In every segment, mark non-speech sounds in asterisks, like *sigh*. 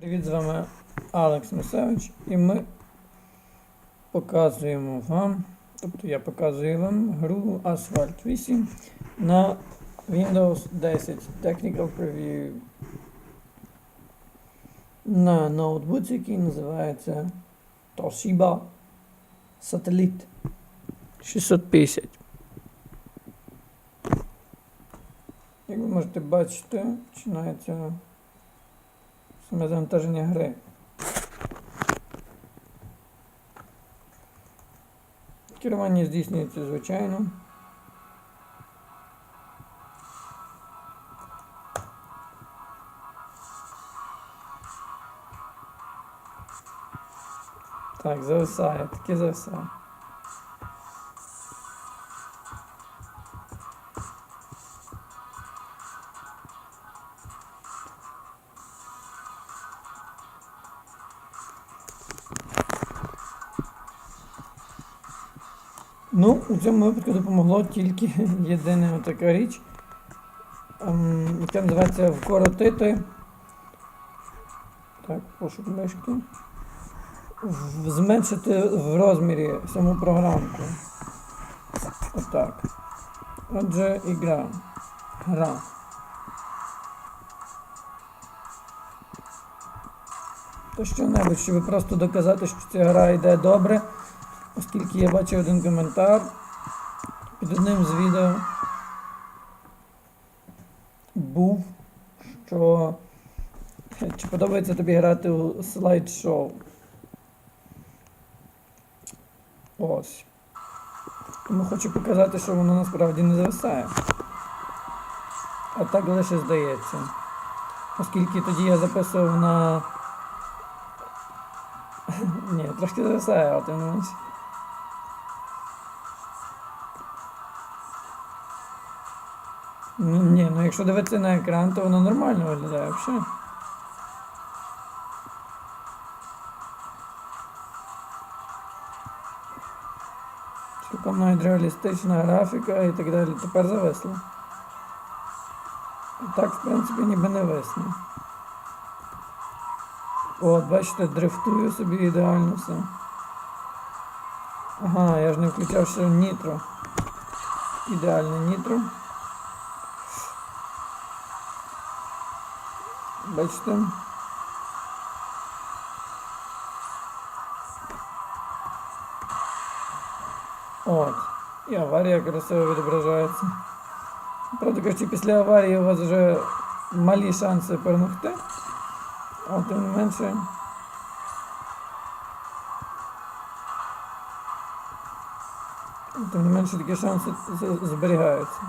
Привіт, з вами Алекс Мусевич і ми показуємо вам, тобто я показую вам гру Asphalt 8 на Windows 10 Technical Preview на ноутбуці, який називається Toshiba Satellite 650. Як ви можете бачити, починається Саме завантаження гри. Керування здійснюється звичайно. Так, зависає, таки зависає. Ну, у цьому випадку допомогло тільки *laughs* єдина така річ, ем, яка називається вкоротити. Так, пошук мишки. Зменшити в розмірі саму програмку. Отак. Отже, ігра. Гра. То що-небудь, щоб просто доказати, що ця гра йде добре. Оскільки я бачив один коментар під одним з відео був, що чи подобається тобі грати у слайд-шоу. Ось. Тому хочу показати, що воно насправді не зависає. А так лише здається. Оскільки тоді я записував на. *laughs* Ні, трошки зависає, а тим не Ну, ні, ну якщо дивитися на екран, то воно нормально виглядає взагалі. Цілком навіть реалістична графіка і так далі. Тепер зависло. Так, в принципі, ніби не висно. От, бачите, дрифтую собі ідеально все. Ага, я ж не включав ще нітро. Ідеальне нітро. Бачите? От. І аварія красиво відображається. Правда кажучи, після аварії у вас вже малі шанси перемогти. А тим не менше. Тим не менше такі шанси зберігаються.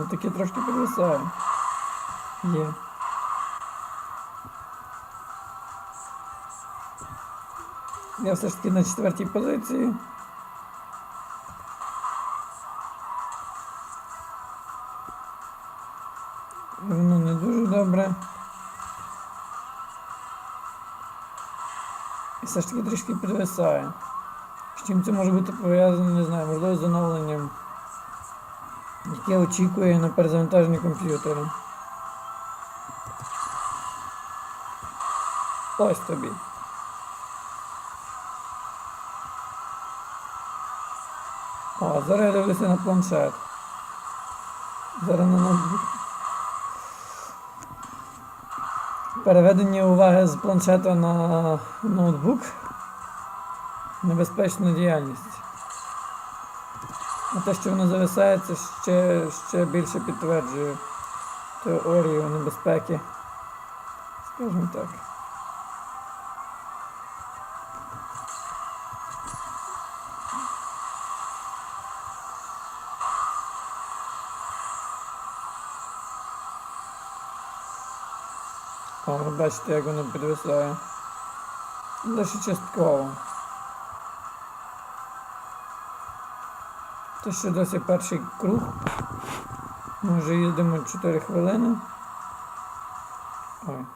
Ну таке трошки підвисає. Є. Я все ж таки на четвертій позиції. Воно не дуже добре. І все ж таки трішки підвисає. З чим це може бути пов'язано, не знаю, можливо з оновленням яке очікує на перезавантаженні комп'ютера. Ось тобі. О, зараз я дивлюся на планшет. Зараз на ноутбук. Переведення уваги з планшета на ноутбук. Небезпечна діяльність. А те, що воно зависає, це ще, ще більше підтверджує теорію небезпеки. Скажімо так. О, бачите, як воно підвисає. Лише частково. Це ще досі перший круг. Ми вже їздимо 4 хвилини. Ой.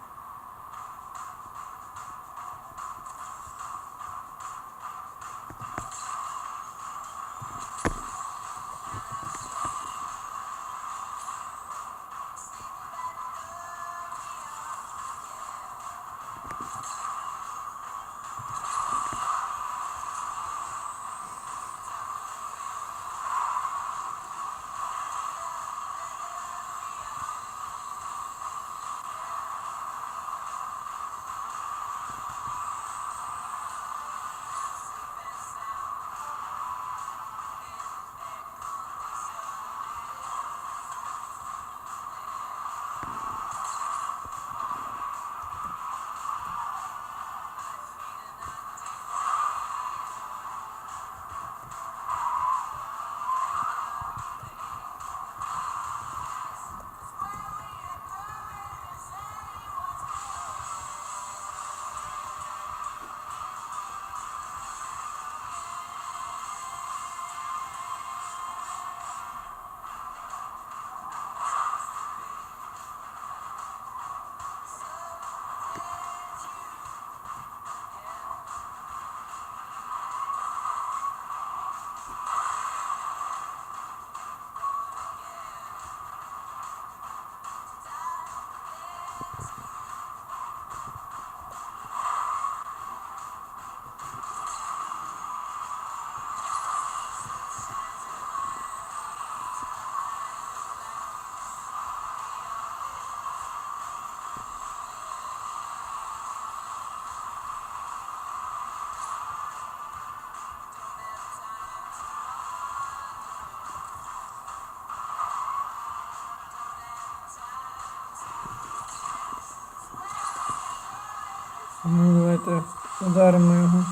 Ну, давайте ударимо його.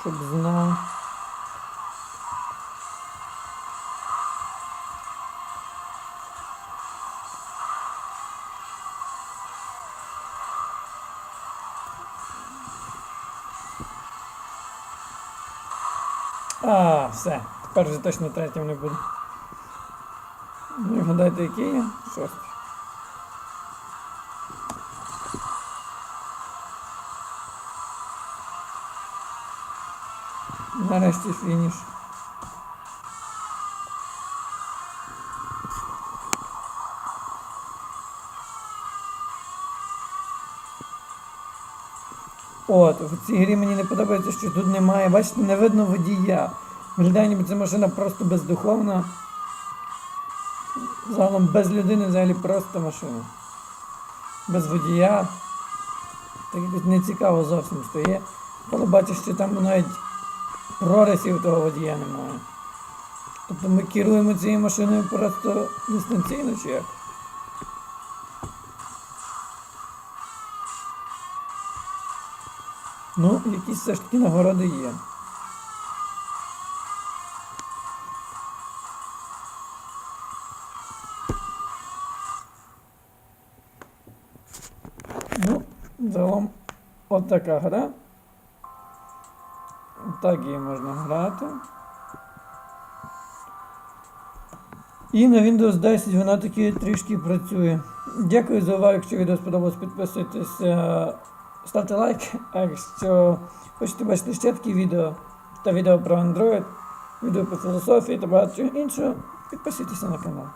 Щоб знав. А, все. Тепер вже точно третім не буде. Ну і гадайте, який я? Шостий. Нарешті фініш. От, в цій грі мені не подобається, що тут немає, бачите, не видно водія. Виглядає, ніби ця машина просто бездуховна. Загалом без людини взагалі просто машина. Без водія. Так якось не цікаво зовсім стає. Коли бачиш, що там навіть прорисів того водія немає. Тобто ми керуємо цією машиною просто дистанційно чи як? Ну, якісь все ж таки нагороди є. Ну, загалом от така гра. Так її можна грати. І на Windows 10 вона таки трішки працює. Дякую за увагу. Якщо відео сподобалось, підписуйтесь, е, ставте лайк. А якщо хочете бачити ще такі відео та відео про Android, відео по філософії та багато іншого, підписуйтесь на канал.